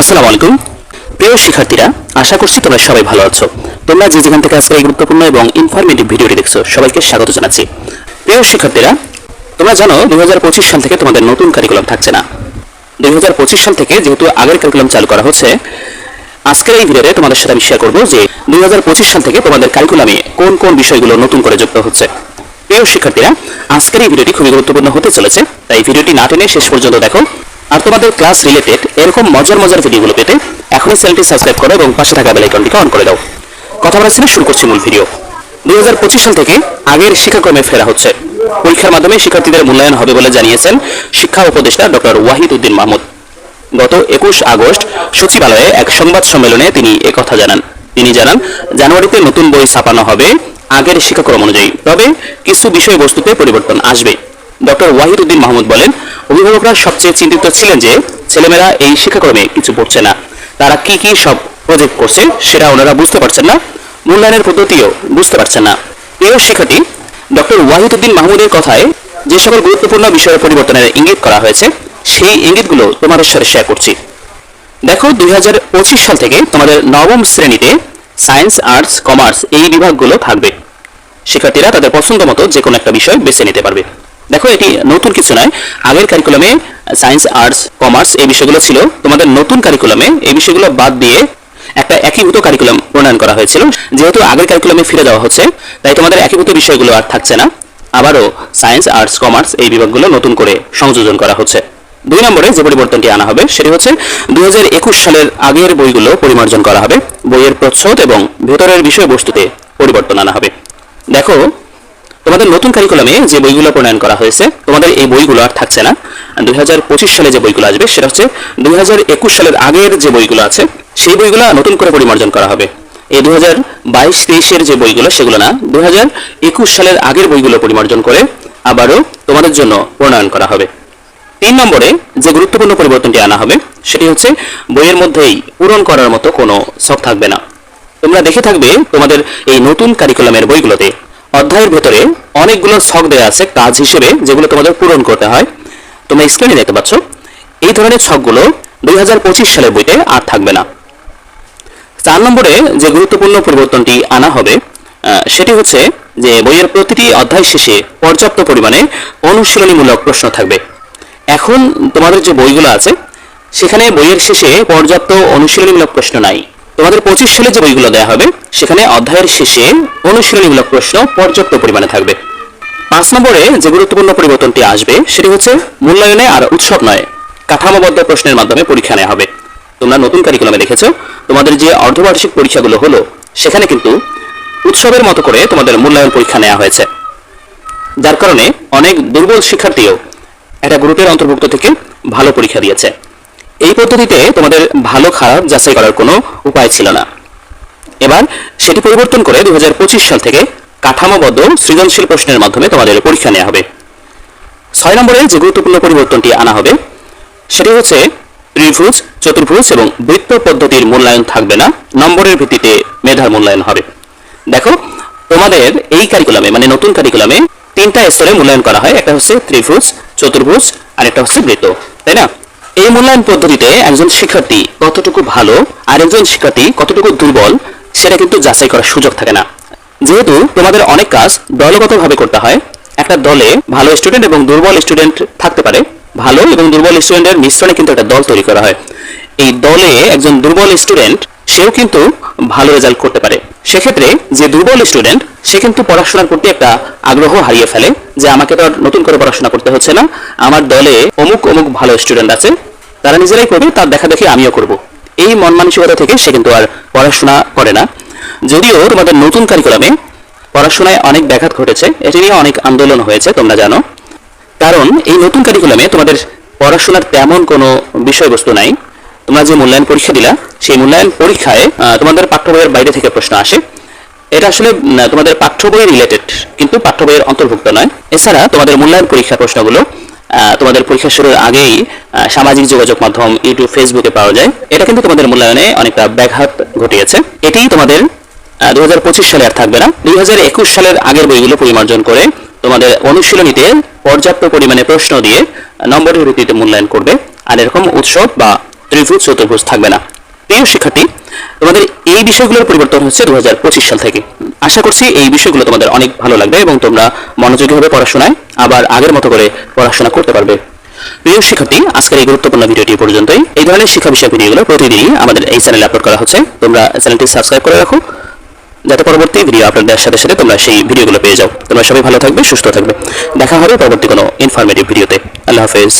আসসালামু আলাইকুম। প্রিয় শিক্ষার্থীরা, আশা করছি তোমরা সবাই ভালো আছো। তোমরা যে যেখান থেকে আজকে এই গুরুত্বপূর্ণ এবং ইনফরমেটিভ ভিডিওটি দেখছ, সবাইকে স্বাগত জানাচ্ছি। প্রিয় শিক্ষার্থীরা, তোমরা জানো দুই সাল থেকে তোমাদের নতুন কারিকুলাম থাকছে না। দুই সাল থেকে যেহেতু আগের কারিকুলাম চালু করা হচ্ছে, আজকের এই ভিডিওতে তোমাদের সাথে আমি শেয়ার করব যে দুই হাজার পঁচিশ সাল থেকে তোমাদের কারিকুলামে কোন কোন বিষয়গুলো নতুন করে যুক্ত হচ্ছে। প্রিয় শিক্ষার্থীরা, আজকের এই ভিডিওটি খুবই গুরুত্বপূর্ণ হতে চলেছে, তাই ভিডিওটি না টেনে শেষ পর্যন্ত দেখো। আর তোমাদের ক্লাস রিলেটেড এরকম মজার মজার ভিডিওগুলো পেতে এখনই চ্যানেলটি সাবস্ক্রাইব করো এবং পাশে থাকা বেল আইকনটিকে অন করে দাও। কথা বলা ছিল শুরু করছি মূল ভিডিও দুই সাল থেকে আগের শিক্ষাক্রমে ফেরা হচ্ছে। পরীক্ষার মাধ্যমে শিক্ষার্থীদের মূল্যায়ন হবে বলে জানিয়েছেন শিক্ষা উপদেষ্টা ডক্টর ওয়াহিদ উদ্দিন মাহমুদ। গত একুশ আগস্ট সচিবালয়ে এক সংবাদ সম্মেলনে তিনি একথা জানান। তিনি জানান, জানুয়ারিতে নতুন বই ছাপানো হবে আগের শিক্ষাক্রম অনুযায়ী। তবে কিছু বিষয়বস্তুতে পরিবর্তন আসবে। ডক্টর ওয়াহিদ উদ্দিন মাহমুদ বলেন, অভিভাবকরা সবচেয়ে চিন্তিত ছিলেন যে ছেলেমেয়েরা এই শিক্ষাক্রমে কিছু পড়ছে না। তারা কি কি সব প্রজেক্ট করছে সেটা ওনারা বুঝতে পারছেন না, মূল্যায়নের পদ্ধতিও বুঝতে পারছেন না। প্রিয় শিক্ষার্থী, ডক্টর ওয়াহিদ উদ্দিন মাহমুদের কথায় যে সকল গুরুত্বপূর্ণ বিষয়ের পরিবর্তনের ইঙ্গিত করা হয়েছে, সেই ইঙ্গিতগুলো তোমাদের সাথে শেয়ার করছি। দেখো, দুই হাজার পঁচিশ সাল থেকে তোমাদের নবম শ্রেণীতে সায়েন্স আর্টস কমার্স এই বিভাগগুলো থাকবে। শিক্ষার্থীরা তাদের পছন্দ মতো যে কোনো একটা বিষয় বেছে নিতে পারবে। দেখো, এটি নতুন কিছু নয়। আগের কারিকুলামে সায়েন্স আর্টস কমার্স এই বিষয়গুলো ছিল। তোমাদের নতুন কারিকুলামে এই বিষয়গুলো বাদ দিয়ে একটা একীভূত কারিকুলাম প্রণয়ন করা হয়েছিল। যেহেতু আগের কারিকুলামে ফিরে দেওয়া হচ্ছে, তাই তোমাদের একীভূত বিষয়গুলো আর থাকছে না। আবারও সায়েন্স আর্টস কমার্স এই বিভাগগুলো নতুন করে সংযোজন করা হচ্ছে। দুই নম্বরে যে পরিবর্তনটি আনা হবে, সেটি হচ্ছে দুই হাজার একুশ সালের আগের বইগুলো পরিমার্জন করা হবে। বইয়ের প্রচ্ছদ এবং ভেতরের বিষয়বস্তুতে পরিবর্তন আনা হবে। দেখো তোমাদের নতুন কারিকুলামে যে বইগুলো প্রণয়ন করা হয়েছে, তোমাদের এই বইগুলো আর থাকছে না। দুই হাজার পঁচিশ সালে যে বইগুলো আসবে, সেটা হচ্ছে দুই হাজার একুশ সালের আগের যে বইগুলো আছে, সেই বইগুলো নতুন করে পরিমার্জন করা হবে। এই দু হাজার বাইশ তেইশের যে বইগুলো, সেগুলো না হাজার একুশ সালের আগের বইগুলো পরিমার্জন করে আবারও তোমাদের জন্য প্রণয়ন করা হবে। তিন নম্বরে যে গুরুত্বপূর্ণ পরিবর্তনটি আনা হবে, সেটি হচ্ছে বইয়ের মধ্যেই পূরণ করার মতো কোনো শখ থাকবে না। তোমরা দেখে থাকবে তোমাদের এই নতুন কারিকুলামের বইগুলোতে অধ্যায়ের ভেতরে অনেকগুলো ছক দেওয়া আছে, কাজ হিসেবে, যেগুলো তোমাদের পূরণ করতে হয়। তোমরা স্ক্রিনে দেখতে পাচ্ছ, এই ধরনের ছকগুলো দুই হাজার পঁচিশ সালের বইতে আর থাকবে না। চার নম্বরে যে গুরুত্বপূর্ণ পরিবর্তনটি আনা হবে সেটি হচ্ছে যে বইয়ের প্রতিটি অধ্যায় শেষে পর্যাপ্ত পরিমাণে অনুশীলনীমূলক প্রশ্ন থাকবে। এখন তোমাদের যে বইগুলো আছে, সেখানে বইয়ের শেষে পর্যাপ্ত অনুশীলনীমূলক প্রশ্ন নাই। তোমাদের পঁচিশ সালে যে বইগুলো দেওয়া হবে, সেখানে অধ্যায়ের শেষে অনুশীলনীমূলক প্রশ্ন পর্যাপ্ত পরিমাণে থাকবে। পাঁচ নম্বরে যে গুরুত্বপূর্ণ পরিবর্তনটি আসবে, সেটি হচ্ছে মূল্যায়নে আর উৎসব নয়, কাঠামোবদ্ধ প্রশ্নের মাধ্যমে পরীক্ষা নেওয়া হবে। তোমরা নতুন কারিকুলামে দেখেছ, তোমাদের যে অর্ধবার্ষিক পরীক্ষাগুলো হলো, সেখানে কিন্তু উৎসবের মতো করে তোমাদের মূল্যায়ন পরীক্ষা নেওয়া হয়েছে। যার কারণে অনেক দুর্বল শিক্ষার্থীও একটা গ্রুপের অন্তর্ভুক্ত থেকে ভালো পরীক্ষা দিয়েছে। এই পদ্ধতিতে তোমাদের ভালো খারাপ যাচাই করার কোনো উপায় ছিল না। এবার সেটি পরিবর্তন করে দুই হাজার পঁচিশ সাল থেকে কাঠামোবদ্ধ সৃজনশীল প্রশ্নের মাধ্যমে তোমাদের পরীক্ষা নেওয়া হবে। ছয় নম্বরে যে গুরুত্বপূর্ণ পরিবর্তনটি আনা হবে, সেটি হচ্ছে ত্রিভুজ, চতুর্ভুজ এবং বৃত্ত পদ্ধতির মূল্যায়ন থাকবে না, নম্বরের ভিত্তিতে মেধার মূল্যায়ন হবে। দেখো, তোমাদের এই কারিকুলামে মানে নতুন কারিকুলামে তিনটা স্তরে মূল্যায়ন করা হয়, একটা হচ্ছে ত্রিভুজ, চতুর্ভুজ আর একটা হচ্ছে বৃত্ত, তাই না? এই মূল্যায়ন পদ্ধতিতে একজন শিক্ষার্থী কতটুকু ভালো আর একজন শিক্ষার্থী কতটুকু দুর্বল, সেটা কিন্তু যাচাই করার সুযোগ থাকে না। যেহেতু তোমাদের অনেক কাজ দলগতভাবে করতে হয়, একটা দলে ভালো স্টুডেন্ট এবং দুর্বল স্টুডেন্ট থাকতে পারে। ভালো এবং দুর্বল স্টুডেন্টের মিশ্রণে কিন্তু একটা দল তৈরি করা হয়। এই দলে একজন দুর্বল স্টুডেন্ট সেও কিন্তু ভালো রেজাল্ট করতে পারে। সেক্ষেত্রে যে দুর্বল স্টুডেন্ট সে কিন্তু পড়াশোনার প্রতি একটা আগ্রহ হারিয়ে ফেলে যে আমাকে তো নতুন করে পড়াশোনা করতে হচ্ছে না। আমার দলে অমুক অমুক ভালো স্টুডেন্ট আছে তারা নিজেরাই করবে, তার দেখা দেখি আমিও করব। এই মন মানসিকতা থেকে সে কিন্তু আর পড়াশোনা করে না। যদিও তোমাদের নতুন কারিকুলামে পড়াশোনায় অনেক ব্যাঘাত ঘটেছে, এটি নিয়ে অনেক আন্দোলন হয়েছে, তোমরা জানো। কারণ এই নতুন কারিকুলামে তোমাদের পড়াশোনার তেমন কোনো বিষয়বস্তু নাই। তোমরা যে মূল্যায়ন পরীক্ষা দিলা, সেই মূল্যায়ন পরীক্ষায় তোমাদের পাঠ্য বইয়ের বাইরে থেকে প্রশ্ন আসে। এটা আসলে তোমাদের পাঠ্য বই রিলেটেড কিন্তু পাঠ্য বইয়ের অন্তর্ভুক্ত নয়। এছাড়া তোমাদের মূল্যায়ন পরীক্ষার প্রশ্নগুলো তোমাদের পরীক্ষা শুরুর আগেই সামাজিক যোগাযোগ মাধ্যম ইউটিউব ফেসবুকে পাওয়া যায়। এটা কিন্তু তোমাদের মূল্যায়নে অনেকটা ব্যাঘাত ঘটিয়েছে। এটি তোমাদের দু হাজার পঁচিশ সালে আর থাকবে না। দুই হাজার একুশ সালের আগের বইগুলো পরিমার্জন করে তোমাদের অনুশীলনীতে পর্যাপ্ত পরিমাণে প্রশ্ন দিয়ে নম্বরের ভিত্তিতে মূল্যায়ন করবে। আর এরকম উৎসব বা ত্রিভুজ চতুর্ভুজ থাকবে না। প্রিয় শিক্ষার্থী, তোমাদের এই বিষয়গুলোর পরিবর্তন হচ্ছে দু হাজার পঁচিশ সাল থেকে। আশা করছি এই বিষয়গুলো তোমাদের অনেক ভালো লাগবে এবং তোমরা মনোযোগী হবে পড়াশোনায় আবার আগের মতো করে পড়াশোনা করতে পারবে। প্রিয় শিক্ষার্থী, আজকের এই গুরুত্বপূর্ণ ভিডিওটি পর্যন্তই। এই ধরনের শিক্ষা বিষয়ক ভিডিওগুলো প্রতিদিনই আমাদের এই চ্যানেলে আপলোড করা হচ্ছে। তোমরা চ্যানেলটি সাবস্ক্রাইব করে রাখো। যাতে পরবর্তী ভিডিও আপলোড দেওয়ার সাথে সাথে তোমরা সেই ভিডিওগুলো পেয়ে যাও। তোমরা সবাই ভালো থাকবে, সুস্থ থাকবে। দেখা হবে পরবর্তী কোনো ইনফরমেটিভ ভিডিওতে। আল্লাহ হাফেজ।